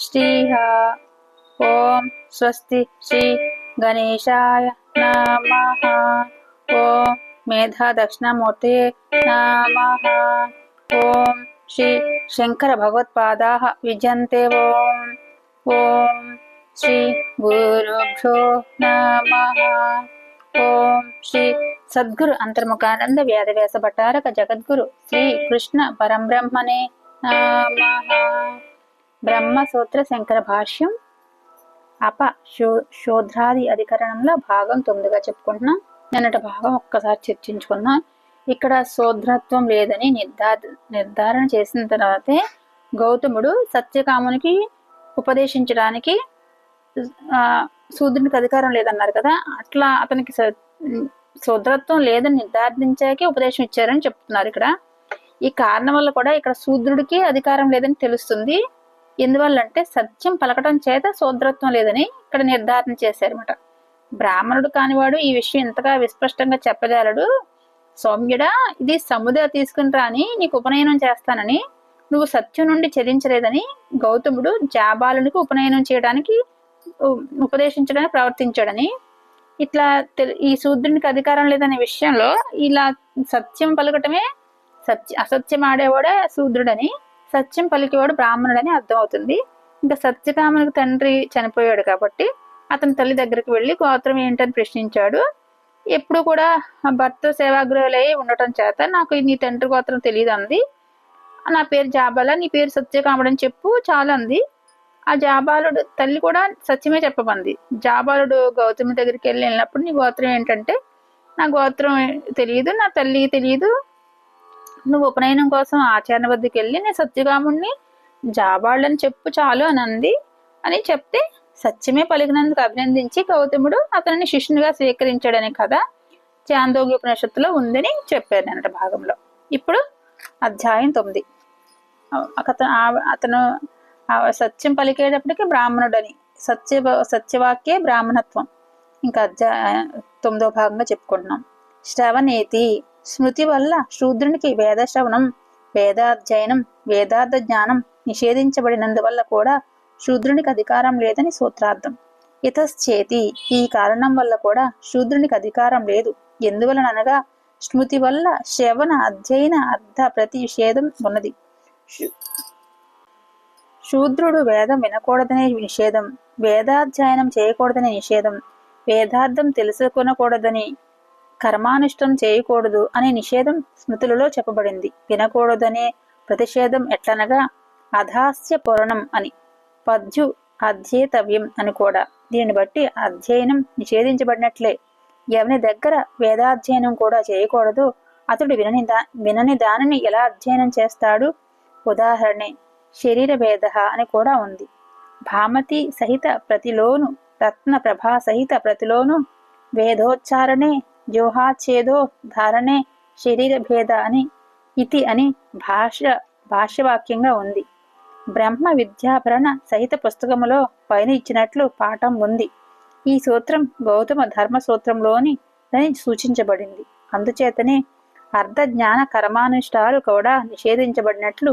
శ్రీహ ఓం స్వస్తి శ్రీ గణేశాయ నమ ఓం మేధా దక్షిణమూర్తే నమ ఓం శ్రీ శంకర భగవత్పాదా విజయంతే ఓం ఓం శ్రీ గురుభ్యో నమ ఓం శ్రీ సద్గురు అంతర్ముఖానంద వ్యాధవ్యాస భట్టారక జగద్గురు శ్రీ కృష్ణ పరంబ్రహ్మణే నమ బ్రహ్మసూత్ర శంకర భాష్యం అప శో శోధ్రాది అధికరణంలో భాగం తొమ్మిదిగా చెప్పుకుంటున్నాం. నిన్నటి భాగం ఒక్కసారి చర్చించుకున్నాం ఇక్కడ శోధ్రత్వం లేదని నిర్ధార నిర్ధారణ చేసిన తర్వాతే గౌతముడు సత్యకామునికి ఉపదేశించడానికి ఆ శూద్రునికి అధికారం లేదన్నారు కదా. అట్లా అతనికి శూద్రత్వం లేదని నిర్ధారించాకే ఉపదేశం ఇచ్చారని చెప్తున్నారు ఇక్కడ. ఈ కారణం వల్ల కూడా ఇక్కడ శూద్రుడికి అధికారం లేదని తెలుస్తుంది. ఎందువల్లంటే సత్యం పలకటం చేత శూద్రత్వం లేదని ఇక్కడ నిర్ధారణ చేశారన్నమాట. బ్రాహ్మణుడు కానివాడు ఈ విషయం ఇంతగా విస్పష్టంగా చెప్పజాలడు సౌమ్యుడా ఇది సముద్ర తీసుకుని రాని నీకు ఉపనయనం చేస్తానని నువ్వు సత్యం నుండి చెల్లించలేదని గౌతముడు జాబాలునికి ఉపనయనం చేయడానికి ఉపదేశించడానికి ప్రవర్తించాడని. ఇట్లా తెలు- ఈ శూద్రునికి అధికారం లేదనే విషయంలో ఇలా సత్యం పలకటమే సత్య అసత్యం ఆడేవాడే శూద్రుడని సత్యం పలికేవాడు బ్రాహ్మణుడని అర్థం అవుతుంది ఇంకా సత్యకామునికి తండ్రి చనిపోయాడు కాబట్టి అతని తల్లి దగ్గరికి వెళ్ళి గోత్రం ఏంటని ప్రశ్నించాడు. ఎప్పుడు కూడా ఆ భర్త సేవాగ్రహులై ఉండటం చేత నాకు నీ తండ్రి గోత్రం తెలియదు అంది. నా పేరు జాబాల నీ పేరు సత్యకాముడని చెప్పు చాలా అంది ఆ జాబాలుడు తల్లి కూడా సత్యమే చెప్పమంది. జాబాలుడు గౌతమి దగ్గరికి వెళ్ళి వెళ్ళినప్పుడు నీ గోత్రం ఏంటంటే నా గోత్రం తెలియదు నా తల్లి తెలియదు నువ్వు ఉపనయనం కోసం ఆచార్య వద్దకు వెళ్ళి నేను సత్యగాముణ్ణి జాబాళ్ళని చెప్పు చాలు అని అంది. అని చెప్తే సత్యమే పలికినందుకు అభినందించి గౌతముడు అతనిని శిష్యునిగా స్వీకరించాడనే కథ చాందోగ్య ఉపనిషత్తులో ఉందని చెప్పారు అన్నట భాగంలో. ఇప్పుడు అధ్యాయం తొమ్మిది. అతను అతను సత్యం పలికేటప్పటికి బ్రాహ్మణుడని సత్య సత్యవాక్యే బ్రాహ్మణత్వం. ఇంకా అధ్యాయ తొమ్మిదో భాగంగా చెప్పుకుంటున్నాం. శ్రవణేతి స్మృతి వల్ల శూద్రునికి వేద శ్రవణం వేదాధ్యయనం వేదార్థ జ్ఞానం నిషేధించబడినందువల్ల కూడా శూద్రునికి అధికారం లేదని సూత్రార్థం. ఇతశ్చేతి ఈ కారణం వల్ల కూడా శూద్రునికి అధికారం లేదు. ఎందువలనగా స్మృతి వల్ల శ్రవణ అధ్యయన అర్థ ప్రతిషేధం ఉన్నది. శూద్రుడు వేదం వినకూడదనే నిషేధం వేదాధ్యయనం చేయకూడదనే నిషేధం వేదార్థం తెలుసుకొనకూడదని కర్మానుష్టం చేయకూడదు అనే నిషేధం స్మృతులలో చెప్పబడింది. వినకూడదనే ప్రతిషేధం ఎట్లనగా అధాస్య పురణం అని. పద్యు అధ్యేతవ్యం అని కూడా. దీనిని బట్టి అధ్యయనం నిషేధించబడినట్లే. ఎవని దగ్గర వేదాధ్యయనం కూడా చేయకూడదు అతడు వినని దా వినని దానిని ఎలా అధ్యయనం చేస్తాడు? ఉదాహరణే శరీర భేద అని కూడా ఉంది. భామతి సహిత ప్రతిలోను రత్న ప్రభా సహిత ప్రతిలోను వేదోచ్చారణే జోహాచ్ఛేదో ధారణే శరీర భేద అని ఇతి అని భాష భాష్యవాక్యంగా ఉంది. బ్రహ్మ విద్యాభరణ సహిత పుస్తకములో పైన ఇచ్చినట్లు పాఠం ఉంది. ఈ సూత్రం గౌతమ ధర్మ సూత్రంలోని అని సూచించబడింది. అందుచేతనే అర్ధ జ్ఞాన కర్మానుష్ఠాలు కూడా నిషేధించబడినట్లు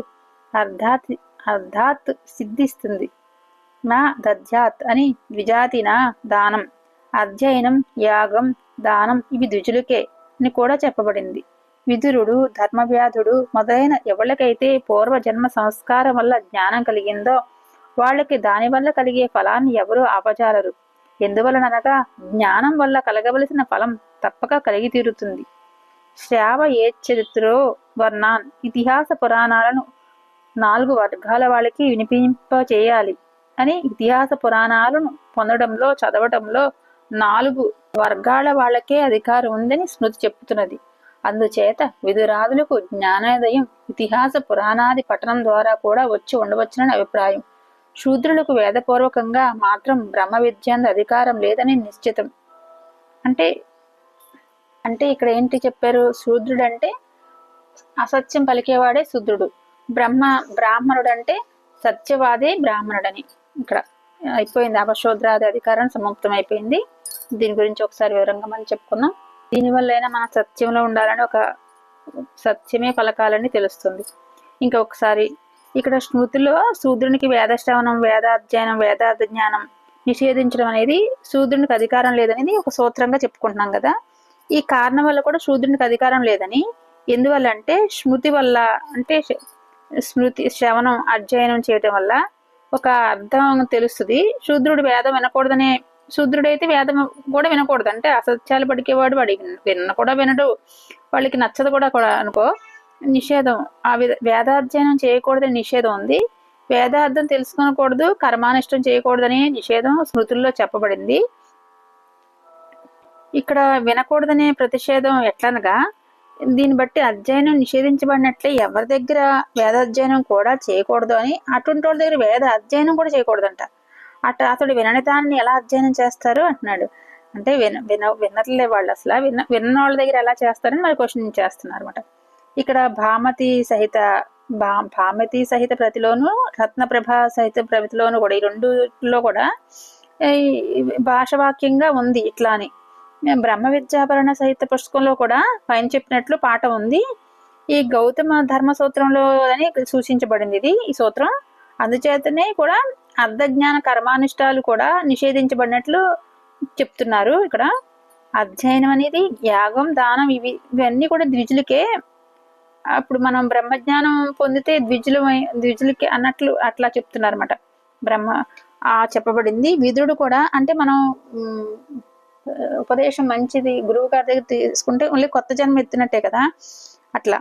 అర్ధాత్ అర్ధాత్ సిద్ధిస్తుంది. నా దధ్యాత్ అని ద్విజాతిన దానం అధ్యయనం యాగం దానం ఇవి ద్విజులకే అని కూడా చెప్పబడింది. విదురుడు ధర్మవ్యాధుడు మొదలైన ఎవరికైతే పూర్వజన్మ సంస్కారం వల్ల జ్ఞానం కలిగిందో వాళ్ళకి దాని వల్ల కలిగే ఫలాన్ని ఎవరూ ఆపజాలరు. ఎందువలనగా జ్ఞానం వల్ల కలగవలసిన ఫలం తప్పక కలిగి తీరుతుంది. శ్రావ ఏ చరిత్రో వర్ణాన్ ఇతిహాస పురాణాలను నాలుగు వర్గాల వాళ్ళకి వినిపింపచేయాలి అని ఇతిహాస పురాణాలను పొందడంలో చదవటంలో నాలుగు వర్గాల వాళ్ళకే అధికారం ఉందని స్మృతి చెప్పుతున్నది. అందుచేత విధురాదులకు జ్ఞానోదయం ఇతిహాస పురాణాది పఠనం ద్వారా కూడా వచ్చి ఉండవచ్చునని అభిప్రాయం. శూద్రులకు వేదపూర్వకంగా మాత్రం బ్రహ్మ విద్యాంద అధికారం లేదని నిశ్చితం. అంటే అంటే ఇక్కడ ఏంటి చెప్పారు? శూద్రుడు అంటే అసత్యం పలికేవాడే శూద్రుడు. బ్రహ్మ బ్రాహ్మణుడు అంటే సత్యవాదే బ్రాహ్మణుడని. ఇక్కడ అయిపోయింది. అపశూద్రాది అధికారం సముక్తం అయిపోయింది దీని గురించి ఒకసారి వివరంగా మనం చెప్పుకుందాం. దీనివల్లైనా మన సత్యంలో ఉండాలని ఒక సత్యమే పలకాలని తెలుస్తుంది. ఇంకా ఒకసారి ఇక్కడ స్మృతిలో శూద్రునికి వేదశ్రవణం వేదాధ్యయనం వేదార్థ జ్ఞానం నిషేధించడం అనేది శూద్రునికి అధికారం లేదనేది ఒక సూత్రంగా చెప్పుకుంటున్నాం కదా. ఈ కారణం వల్ల కూడా శూద్రునికి అధికారం లేదని ఎందువల్ల అంటే స్మృతి వల్ల అంటే స్మృతి శ్రవణం అధ్యయనం చేయటం వల్ల ఒక అర్థం తెలుస్తుంది. శూద్రుడు వేదం వినకూడదనే శూద్రుడైతే వేదం కూడా వినకూడదు. అంటే అసత్యాలు పడికేవాడు వాడి విన్న కూడా వినడు. వాళ్ళకి నచ్చదు కూడా కూడా అనుకో. నిషేధం. ఆ విధ వేదాధ్యయనం చేయకూడదని నిషేధం ఉంది. వేదార్థం తెలుసుకోకూడదు కర్మానిష్టం చేయకూడదని నిషేధం స్మృతుల్లో చెప్పబడింది. ఇక్కడ వినకూడదనే ప్రతిషేధం ఎట్లనగా దీన్ని బట్టి అధ్యయనం నిషేధించబడినట్లే ఎవరి దగ్గర వేదాధ్యయనం కూడా చేయకూడదు అని అటువంటి వాళ్ళ దగ్గర వేద అధ్యయనం కూడా చేయకూడదంట. అట అతడు వినని దాన్ని ఎలా అధ్యయనం చేస్తారు అంటున్నాడు. అంటే విన విన వినట్లే వాళ్ళు అసలు. విన్న విన్న వాళ్ళ దగ్గర ఎలా చేస్తారని మరి క్వశ్చన్ చేస్తున్నారు అనమాట ఇక్కడ భామతి సహిత భా భామతి సహిత ప్రతిలోను రత్నప్రభ సహిత ప్రతిలోను కూడా ఈ రెండులో కూడా భాషవాక్యంగా ఉంది ఇట్లా అని బ్రహ్మ విద్యాభరణ సహిత పుస్తకంలో కూడా పైన చెప్పినట్లు పాట ఉంది. ఈ గౌతమ ధర్మ సూత్రంలో అని సూచించబడింది ఇది ఈ సూత్రం. అందుచేతనే కూడా అర్ధజ్ఞాన కర్మానుష్ఠాలు కూడా నిషేధించబడినట్లు చెప్తున్నారు ఇక్కడ. అధ్యయనం అనేది యాగం దానం ఇవి ఇవన్నీ కూడా ద్విజులకే. అప్పుడు మనం బ్రహ్మజ్ఞానం పొందితే ద్విజులు ద్విజులకి అన్నట్లు అట్లా చెప్తున్నారు అనమాట బ్రహ్మ ఆ చెప్పబడింది. విధుడు కూడా అంటే మనం ఉపదేశం మంచిది గురువు గారి దగ్గర తీసుకుంటే ఓన్లీ కొత్త జన్మ ఎత్తినట్టే కదా. అట్లా.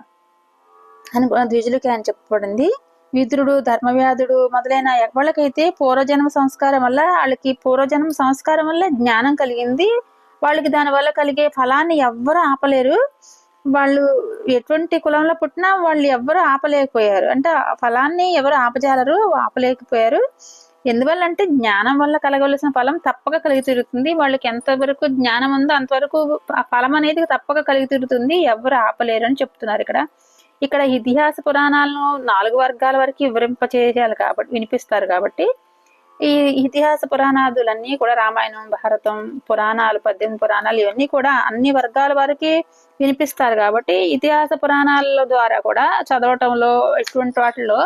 అని ద్విజులకి అని చెప్పబడింది. విదురుడు ధర్మవ్యాధుడు మొదలైన ఎవరికైతే పూర్వజన్మ సంస్కారం వల్ల వాళ్ళకి పూర్వజన్మ సంస్కారం వల్ల జ్ఞానం కలిగింది. వాళ్ళకి దాని వల్ల కలిగే ఫలాన్ని ఎవ్వరు ఆపలేరు. వాళ్ళు ఎటువంటి కులంలో పుట్టినా వాళ్ళు ఎవ్వరు ఆపలేకపోయారు. అంటే ఆ ఫలాన్ని ఎవరు ఆపజాలరు ఆపలేకపోయారు. ఎందువల్ల అంటే జ్ఞానం వల్ల కలగవలసిన ఫలం తప్పక కలిగి తీరుతుంది. వాళ్ళకి ఎంతవరకు జ్ఞానం ఉందో అంతవరకు ఆ ఫలం అనేది తప్పక కలిగి తీరుతుంది. ఎవరు ఆపలేరు అని చెప్తున్నారు ఇక్కడ. ఇక్కడ ఇతిహాస పురాణాలను నాలుగు వర్గాల వరకు వివరింపచేయాలి కాబట్టి వినిపిస్తారు కాబట్టి ఈ ఇతిహాస పురాణాదులన్నీ కూడా రామాయణం భారతం పురాణాలు పద్దెనిమిది పురాణాలు ఇవన్నీ కూడా అన్ని వర్గాల వారికి వినిపిస్తారు కాబట్టి ఇతిహాస పురాణాల ద్వారా కూడా చదవటంలో ఇటువంటి వాటిలో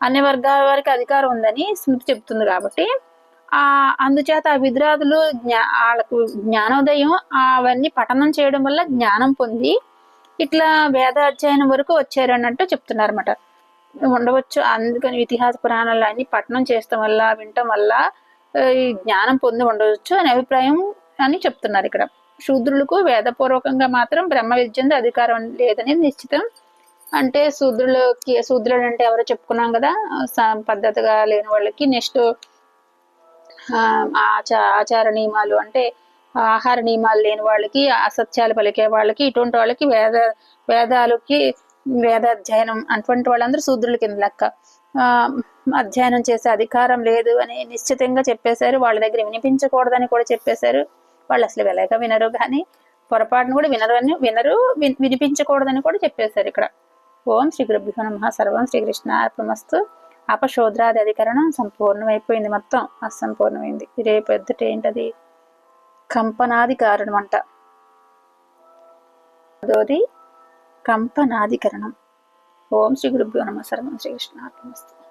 అన్ని వర్గాల వారికి అధికారం ఉందని స్మృతి చెప్తుంది కాబట్టి ఆ అందుచేత ఆ విద్రాదులు జ్ఞా వాళ్ళకు జ్ఞానోదయం అవన్నీ పఠనం చేయడం వల్ల జ్ఞానం పొంది ఇట్లా వేద అధ్యయనం వరకు వచ్చారు అన్నట్టు చెప్తున్నారు అనమాట ఉండవచ్చు. అందుకని ఇతిహాస పురాణాలు అన్ని పఠనం చేస్తాం వల్ల వినటం వల్ల ఈ జ్ఞానం పొంది ఉండవచ్చు అనే అభిప్రాయం అని చెప్తున్నారు ఇక్కడ. శూద్రులకు వేదపూర్వకంగా మాత్రం బ్రహ్మ విద్యంతో అధికారం లేదని నిశ్చితం. అంటే శూద్రులకి శూద్రులు అంటే ఎవరో చెప్పుకున్నాం కదా పద్ధతిగా లేని వాళ్ళకి నెక్స్ట్ ఆచార ఆచార నియమాలు అంటే ఆహార నియమాలు లేని వాళ్ళకి అసత్యాలు పలికే వాళ్ళకి ఇటువంటి వాళ్ళకి వేద వేదాలకి వేదాధ్యయనం అటువంటి వాళ్ళందరూ శూద్రుల కింద లెక్క. ఆ, అధ్యయనం చేసే అధికారం లేదు అని నిశ్చితంగా చెప్పేశారు. వాళ్ళ దగ్గర వినిపించకూడదని కూడా చెప్పేశారు. వాళ్ళు అసలు వెళ్ళక వినరు కానీ పొరపాటును కూడా వినరు అని వినరు వినిపించకూడదని కూడా చెప్పేశారు ఇక్కడ. ఓం శ్రీ గురుభ్యో నమ. సర్వం శ్రీకృష్ణ అర్పమస్తు అపశోద్రాది అధికరణం సంపూర్ణమైపోయింది మొత్తం. అసంపూర్ణమైంది. రేపు ఎద్దట ఏంటది కంపనాది కారణం అంట అదోది కంపనాధికరణం. ఓం శ్రీ గురుభ్యో నమ. సర్వం శ్రీకృష్ణ అర్పణమస్తు